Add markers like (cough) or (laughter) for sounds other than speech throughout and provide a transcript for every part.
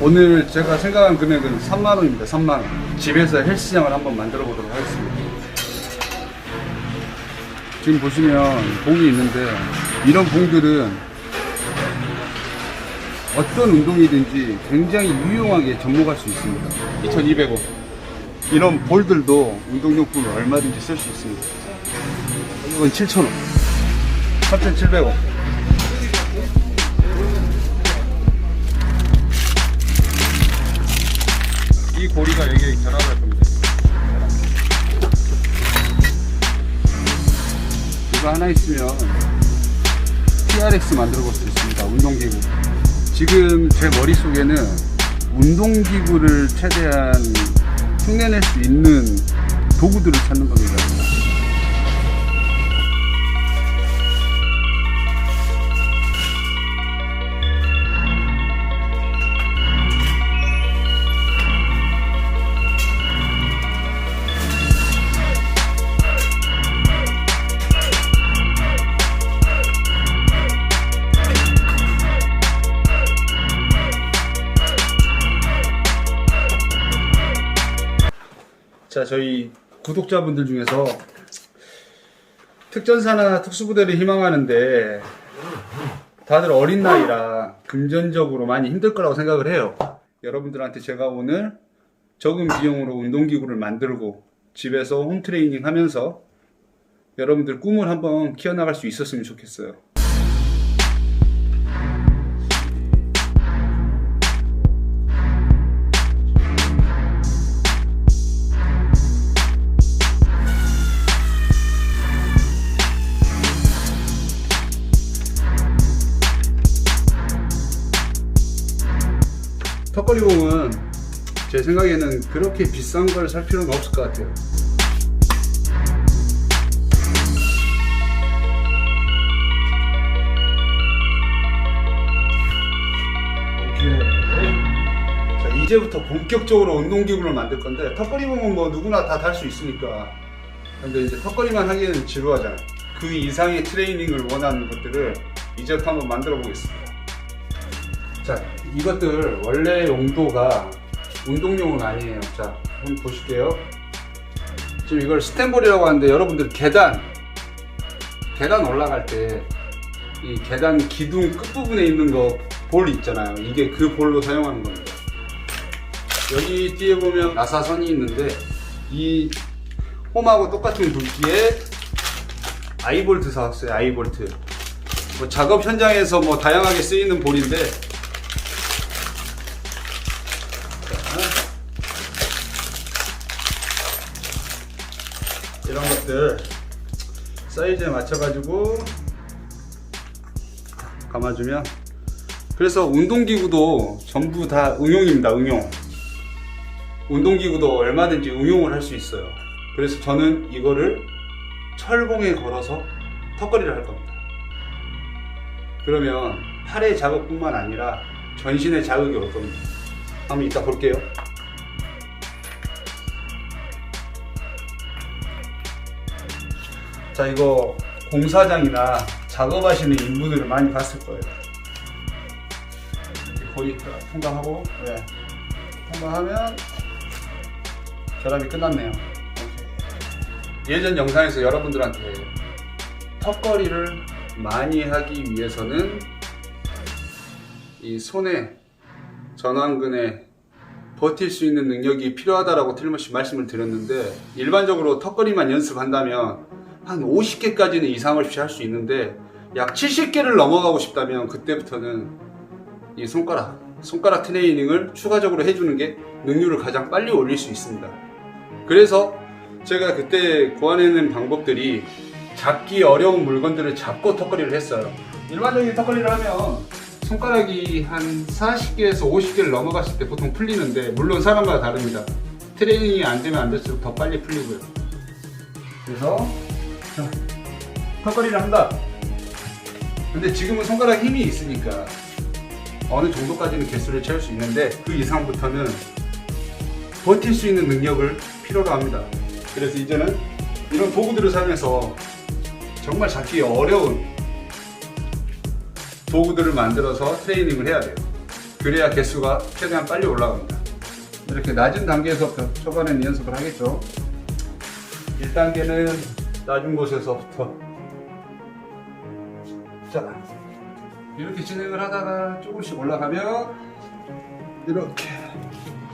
오늘 제가 생각한 금액은 3만 원입니다. 3만 원. 집에서 헬스장을 한번 만들어 보도록 하겠습니다. 지금 보시면 봉이 있는데 이런 봉들은 어떤 운동이든지 굉장히 유용하게 접목할 수 있습니다. 2,200원. 이런 볼들도 운동용품으로 얼마든지 쓸 수 있습니다. 이건 7,000원. 3,700원. 고리가 여기에 결합할 겁니다. 이거 하나 있으면 TRX 만들어 볼 수 있습니다. 운동기구. 지금 제 머릿속에는 운동기구를 최대한 흉내낼 수 있는 도구들을 찾는 겁니다. 저희 구독자분들 중에서 특전사나 특수부대를 희망하는데 다들 어린 나이라 금전적으로 많이 힘들 거라고 생각을 해요. 여러분들한테 제가 오늘 적은 비용으로 운동기구를 만들고 집에서 홈트레이닝 하면서 여러분들 꿈을 한번 키워나갈 수 있었으면 좋겠어요. 턱걸이 공은 제 생각에는 그렇게 비싼 걸 살 필요는 없을 것 같아요. 이제부터 본격적으로 운동기구를 만들 건데 턱걸이 공은 뭐 누구나 다 달 수 있으니까. 근데 이제 턱걸이만 하기에는 지루하잖아요. 그 이상의 트레이닝을 원하는 것들을 이제부터 한번 만들어 보겠습니다. 자, 이것들 원래 용도가 운동용은 아니에요. 자, 한번 보실게요. 지금 이걸 스탠볼이라고 하는데 여러분들 계단, 계단 올라갈 때 이 계단 기둥 끝부분에 있는 거 볼 있잖아요. 이게 그 볼로 사용하는 겁니다. 여기 뒤에 보면 나사선이 있는데 이 홈하고 똑같은 굵기에 아이볼트 사왔어요. 아이볼트. 뭐 작업 현장에서 뭐 다양하게 쓰이는 볼인데 것들 사이즈에 맞춰가지고 감아주면 그래서 운동기구도 전부 다 응용입니다 응용. 운동기구도 얼마든지 응용을 할 수 있어요. 그래서 저는 이거를 철봉에 걸어서 턱걸이를 할 겁니다. 그러면 팔의 자극뿐만 아니라 전신의 자극이 올 겁니다 한번 이따 볼게요 자 이거 공사장이나 작업하시는 인분들을 많이 봤을 거예요. 거의 통과하고 네. 통과하면 결합이 끝났네요. 예전 영상에서 여러분들한테 턱걸이를 많이 하기 위해서는 이 손에 전완근에 버틸 수 있는 능력이 필요하다라고 틀림없이 말씀을 드렸는데 일반적으로 턱걸이만 연습한다면 한 50개까지는 이상 없이 할 수 있는데 약 70개를 넘어가고 싶다면 그때부터는 이 손가락 손가락 트레이닝을 추가적으로 해주는 게 능률을 가장 빨리 올릴 수 있습니다. 그래서 제가 그때 고안해낸 방법들이 잡기 어려운 물건들을 잡고 턱걸이를 했어요. 일반적인 턱걸이를 하면 손가락이 한 40개에서 50개를 넘어갔을 때 보통 풀리는데 물론 사람마다 다릅니다. 트레이닝이 안 되면 안 될수록 더 빨리 풀리고요. 그래서 자, 턱걸이를 한다. 근데 지금은 손가락 힘이 있으니까 어느 정도까지는 개수를 채울 수 있는데 그 이상부터는 버틸 수 있는 능력을 필요로 합니다. 그래서 이제는 이런 도구들을 사용해서 정말 잡기 어려운 도구들을 만들어서 트레이닝을 해야 돼요. 그 그래야 개수가 최대한 빨리 올라갑니다. 이렇게 낮은 단계에서부터 초반에는 연습을 하겠죠. 1단계는 낮은 곳에서부터 자 이렇게 진행을 하다가 조금씩 올라가면 이렇게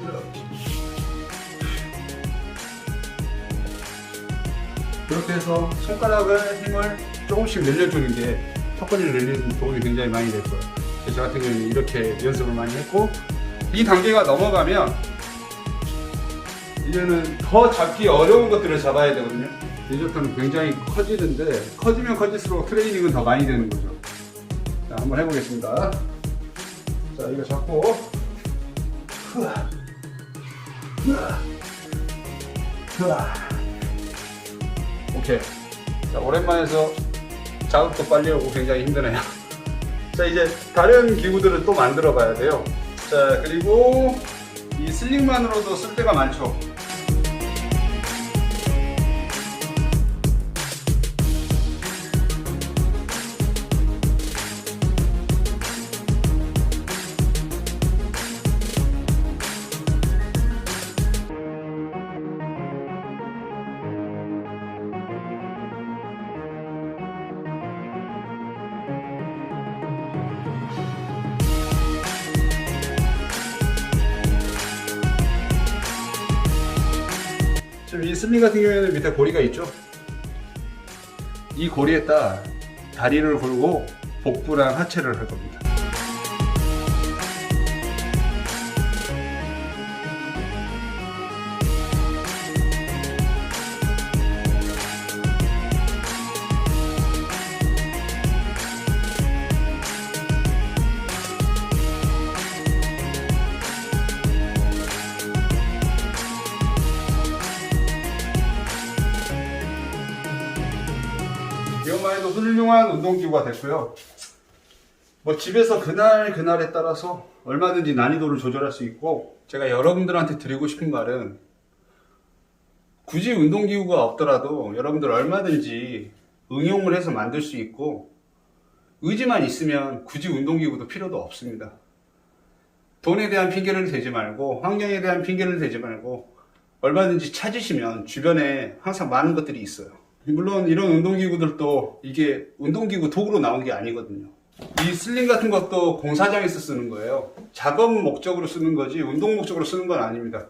이렇게 그렇게 해서 손가락을 힘을 조금씩 늘려주는 게 턱걸이를 늘리는 데 도움이 굉장히 많이 될 거예요. 저 같은 경우는 이렇게 연습을 많이 했고 이 단계가 넘어가면 이제는 더 잡기 어려운 것들을 잡아야 되거든요. 디저트는 굉장히 커지는데 커지면 커질수록 트레이닝은 더 많이 되는 거죠. 자, 한번 해보겠습니다. 자, 이거 잡고. 오케이. 자, 오랜만에 해서 자극도 빨리 오고 굉장히 힘드네요. (laughs) 자, 이제 다른 기구들을 또 만들어 봐야 돼요. 자, 그리고 이 슬링만으로도 쓸 데가 많죠. 지금 이 슬링 같은 경우에는 밑에 고리가 있죠. 이 고리에다 다리를 걸고 복부랑 하체를 할 겁니다. 훌륭한 운동기구가 됐고요. 뭐 집에서 그날 그날에 따라서 얼마든지 난이도를 조절할 수 있고 제가 여러분들한테 드리고 싶은 말은 굳이 운동기구가 없더라도 여러분들 얼마든지 응용을 해서 만들 수 있고 의지만 있으면 굳이 운동기구도 필요도 없습니다. 돈에 대한 핑계를 대지 말고 환경에 대한 핑계를 대지 말고 얼마든지 찾으시면 주변에 항상 많은 것들이 있어요. 물론 이런 운동기구들도 이게 운동기구 도구로 나온 게 아니거든요. 이 슬링 같은 것도 공사장에서 쓰는 거예요. 작업 목적으로 쓰는 거지 운동 목적으로 쓰는 건 아닙니다.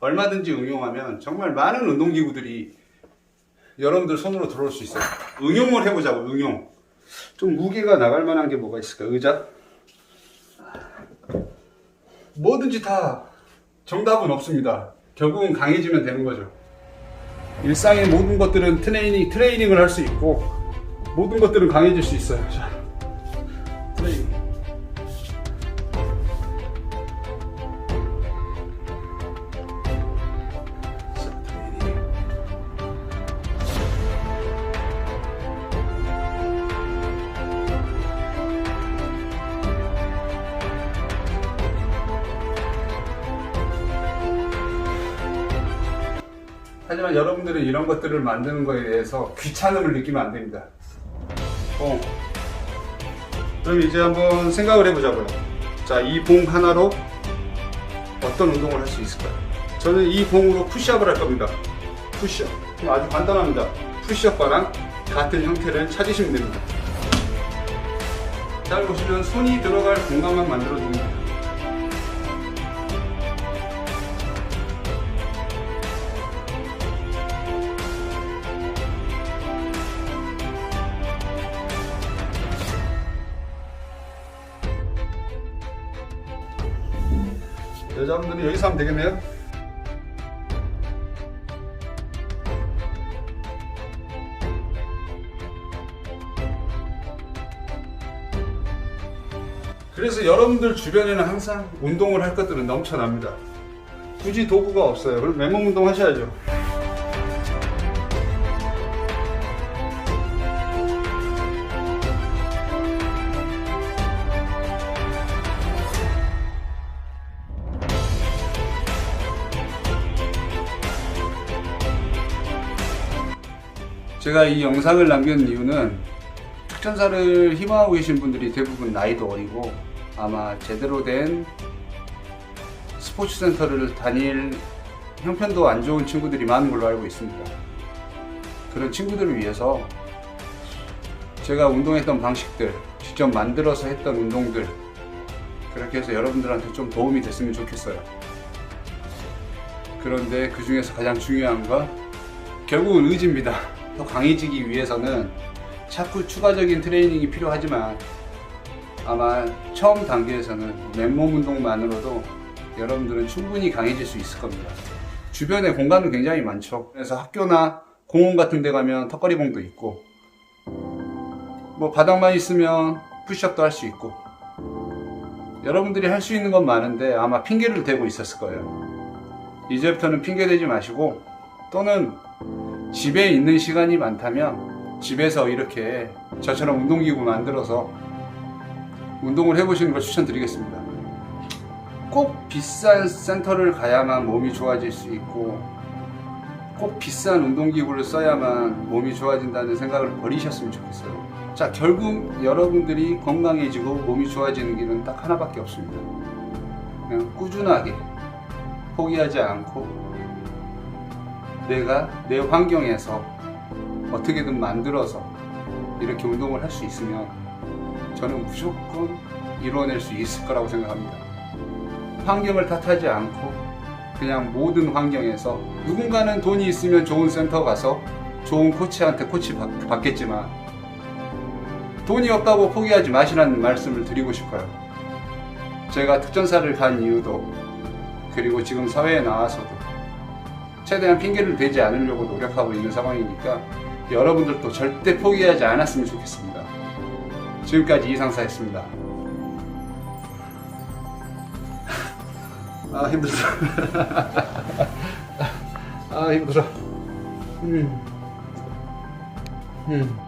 얼마든지 응용하면 정말 많은 운동기구들이 여러분들 손으로 들어올 수 있어요. 응용을 해보자고 응용. 좀 무게가 나갈 만한 게 뭐가 있을까? 의자? 뭐든지 다 정답은 없습니다. 결국은 강해지면 되는 거죠. 일상의 모든 것들은 트레이닝, 트레이닝을 할 수 있고, 모든 것들은 강해질 수 있어요. 하지만 여러분들은 이런 것들을 만드는 거에 대해서 귀찮음을 느끼면 안 됩니다. 어. 그럼 이제 한번 생각을 해보자고요. 자, 이 봉 하나로 어떤 운동을 할 수 있을까요? 저는 이 봉으로 푸시업을 할 겁니다. 푸시업. 아주 간단합니다. 푸시업과랑 같은 형태를 찾으시면 됩니다. 잘 보시면 손이 들어갈 공간만 만들어줍니다. 여자분들은 여기서 하면 되겠네요. 그래서 여러분들 주변에는 항상 운동을 할 것들은 넘쳐납니다. 굳이 도구가 없어요. 그럼 맨몸 운동 하셔야죠. 제가 이 영상을 남긴 이유는 특전사를 희망하고 계신 분들이 대부분 나이도 어리고 아마 제대로 된 스포츠 센터를 다닐 형편도 안 좋은 친구들이 많은 걸로 알고 있습니다. 그런 친구들을 위해서 제가 운동했던 방식들, 직접 만들어서 했던 운동들, 그렇게 해서 여러분들한테 좀 도움이 됐으면 좋겠어요. 그런데 그 중에서 가장 중요한 건 결국은 의지입니다. 더 강해지기 위해서는 자꾸 추가적인 트레이닝이 필요하지만 아마 처음 단계에서는 맨몸 운동만으로도 여러분들은 충분히 강해질 수 있을 겁니다. 주변에 공간도 굉장히 많죠. 그래서 학교나 공원 같은 데 가면 턱걸이봉도 있고 뭐 바닥만 있으면 푸시업도 할 수 있고 여러분들이 할 수 있는 건 많은데 아마 핑계를 대고 있었을 거예요. 이제부터는 핑계 대지 마시고 또는 집에 있는 시간이 많다면 집에서 이렇게 저처럼 운동기구 만들어서 운동을 해보시는 걸 추천드리겠습니다. 꼭 비싼 센터를 가야만 몸이 좋아질 수 있고 꼭 비싼 운동기구를 써야만 몸이 좋아진다는 생각을 버리셨으면 좋겠어요. 자, 결국 여러분들이 건강해지고 몸이 좋아지는 길은 딱 하나밖에 없습니다. 그냥 꾸준하게 포기하지 않고 내가 내 환경에서 어떻게든 만들어서 이렇게 운동을 할 수 있으면 저는 무조건 이뤄낼 수 있을 거라고 생각합니다. 환경을 탓하지 않고 그냥 모든 환경에서 누군가는 돈이 있으면 좋은 센터 가서 좋은 코치한테 코치 받, 받겠지만 돈이 없다고 포기하지 마시라는 말씀을 드리고 싶어요. 제가 특전사를 간 이유도 그리고 지금 사회에 나와서도 최대한 핑계를 대지 않으려고 노력하고 있는 상황이니까 여러분들도 절대 포기하지 않았으면 좋겠습니다. 지금까지 이상사였습니다. (laughs) 아 힘들어. (laughs) 아 힘들어. 음. 음.